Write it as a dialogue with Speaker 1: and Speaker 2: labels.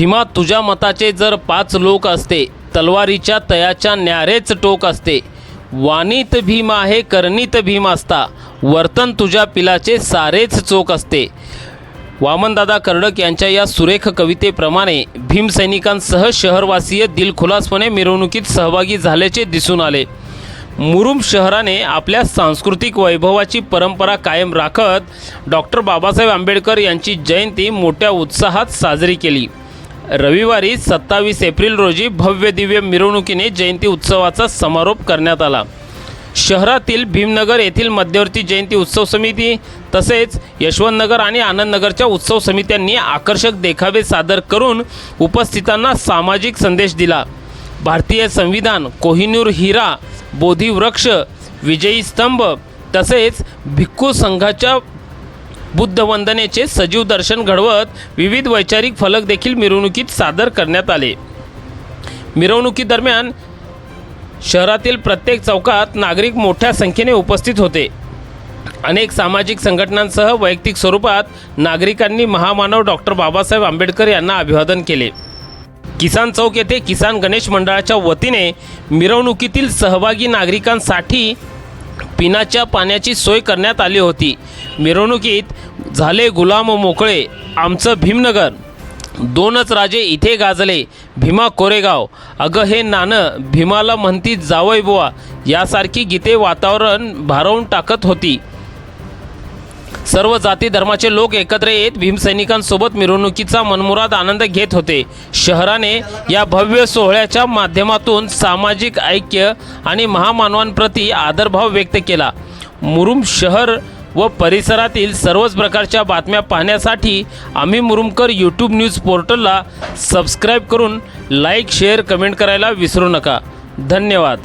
Speaker 1: भीमा तुझ्या मताचे जर पाच लोक असते तलवारीच्या तयाच्या न्यारेच टोक असते. वाणीत भीम आहे करणीत भीम असता. वर्तन तुझ्या पिलाचे सारेच चोख असते. वामनदादा कर्डक यांच्या या सुरेख कवितेप्रमाणे भीमसैनिकांसह शहरवासीय दिलखुलासपणे मिरवणुकीत सहभागी झाल्याचे दिसून आले. मुरुम शहराने आपल्या सांस्कृतिक वैभवाची परंपरा कायम राखत डॉक्टर बाबासाहेब आंबेडकर यांची जयंती मोठ्या उत्साहात साजरी केली. रविवारी सत्तावीस एप्रिल रोजी भव्य दिव्य मिरवणुकीने जयंती उत्सवाचा समारोप करण्यात आला. शहरातील भीमनगर येथील मध्यवर्ती जयंती उत्सव समिती तसेच यशवंतनगर आणि आनंदनगरच्या उत्सव समित्यांनी आकर्षक देखावे सादर करून उपस्थितांना सामाजिक संदेश दिला. भारतीय संविधान कोहिनूर हिरा बोधिवृक्ष विजयी स्तंभ तसेच भिक्खू संघाच्या बुद्धवंदनेचे सजीव दर्शन घडवत विविध वैचारिक फलक देखील मिरवणुकीत सादर करण्यात आले. मिरवणुकीदरम्यान शहरातील प्रत्येक चौकात नागरिक मोठ्या संख्येने उपस्थित होते. अनेक सामाजिक संघटनांसह वैयक्तिक स्वरूपात नागरिकांनी महामानव डॉक्टर बाबासाहेब आंबेडकर यांना अभिवादन केले. किसान चौक येथे किसान गणेश मंडळाच्या वतीने मिरवणुकीतील सहभागी नागरिकांसाठी पिण्याच्या पाण्याची सोय करण्यात आली होती. मिरवणुकीत झाले गुलाम मोकळे आमचं भीमनगर. दोनच राजे इथे गाजले भीमा कोरेगाव. अगं हे नाणं भीमाला म्हणती जावई बुवा यासारखी गीते वातावरण भारावून टाकत होती. सर्व जाती धर्माचे लोक एकत्र येत भीमसैनिकांसोबत मिरवणुकीचा मनमुराद आनंद घेत होते. शहराने या भव्य सोहळ्याच्या माध्यमातून सामाजिक ऐक्य आणि महामानवांप्रती आदरभाव व्यक्त केला. मुरुम शहर व परिसरातील सर्वच प्रकारच्या बातम्या पाहण्यासाठी आम्ही मुरुमकर यूट्यूब न्यूज पोर्टलला सबस्क्राईब करून लाईक शेअर कमेंट करायला विसरू नका. धन्यवाद.